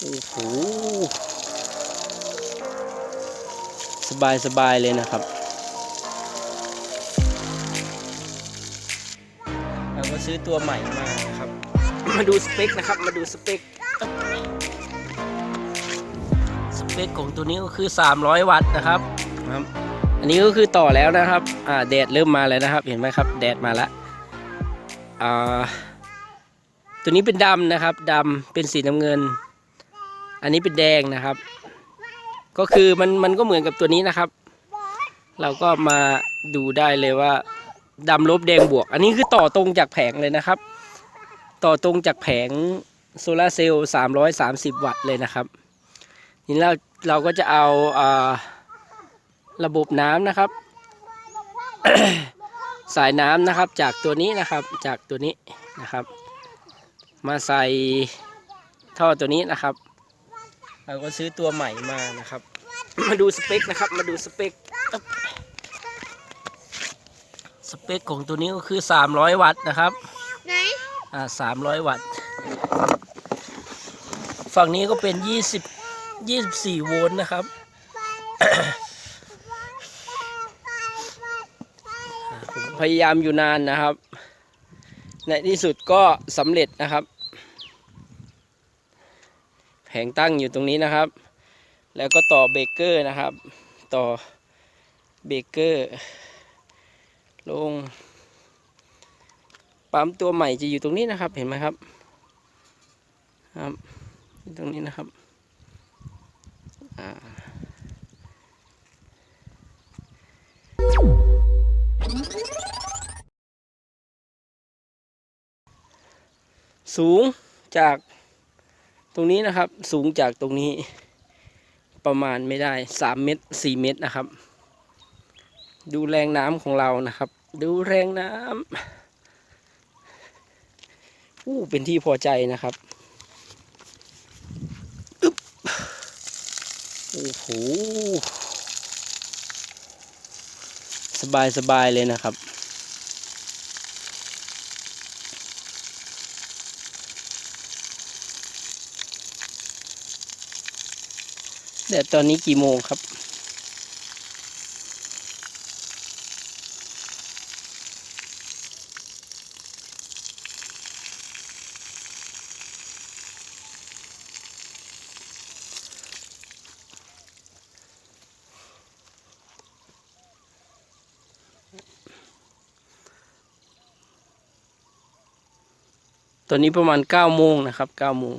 โอ้โหสบายสบายเลยนะครับเราก็ซื้อตัวใหม่มาครับ มาดูสเปคนะครับ มาดูสเปค สเปคของตัวนี้ก็คือ 300 วัตต์นะครับครับ อันนี้ก็คือต่อแล้วนะครับ อ่าแดดเริ่มมาแล้วนะครับ เห็นไหมครับ แดดมาแล้วอ่าตัวนี้เป็นดำนะครับดำเป็นสีน้ำเงิน อันนี้เป็นแดงนะครับ ก็คือมันมันก็เหมือนกับตัวนี้นะครับ เราก็มาดูได้เลยว่าดำลบแดงบวก อันนี้คือต่อตรงจากแผงเลยนะครับ ต่อตรงจากแผงโซลาร์เซลล์330วัตต์เลยนะครับนี่เราเราก็จะเอาอาระบบน้ำนะครับ สายน้ำนะครับจากตัวนี้นะครับจากตัวนี้นะครับ มาใส่ท่อตัวนี้นะครับ เราก็ซื้อตัวใหม่มานะครับ มาดูสเปคนะครับ มาดูสเปคอึ๊บสเปคของตัวนี้ก็คือ 300 วัตต์นะครับ ไหน อ่า300วัตต์ ฝั่งนี้ก็เป็น 20 24 โวลต์นะครับ ผมพยายามอยู่นานนะครับ ในที่สุดก็สำเร็จนะครับแผ งตั้งอยู่ตรงนี้นะครับ แล้วก็ต่อเบรกเกอร์นะครับ ต่อเบรกเกอร์ลงปั๊มตัวใหม่จะอยู่ตรงนี้นะครับเห็นไหมครับครับตรงนี้นะครับอ่าสูงจาก ตรงนี้นะครับสูงจากตรงนี้ประมาณไม่ได้สามเมตรสี่เมตรนะครับ ดูแรงน้ำของเรานะครับ ดูแรงน้ำอู้เป็นที่พอใจนะครับอึ๊บโอ้โหสบายสบายเลยนะครับ เดี๋ยวตอนนี้กี่โมงครับ ตอนนี้ประมาณ9โมงนะครับ9โมง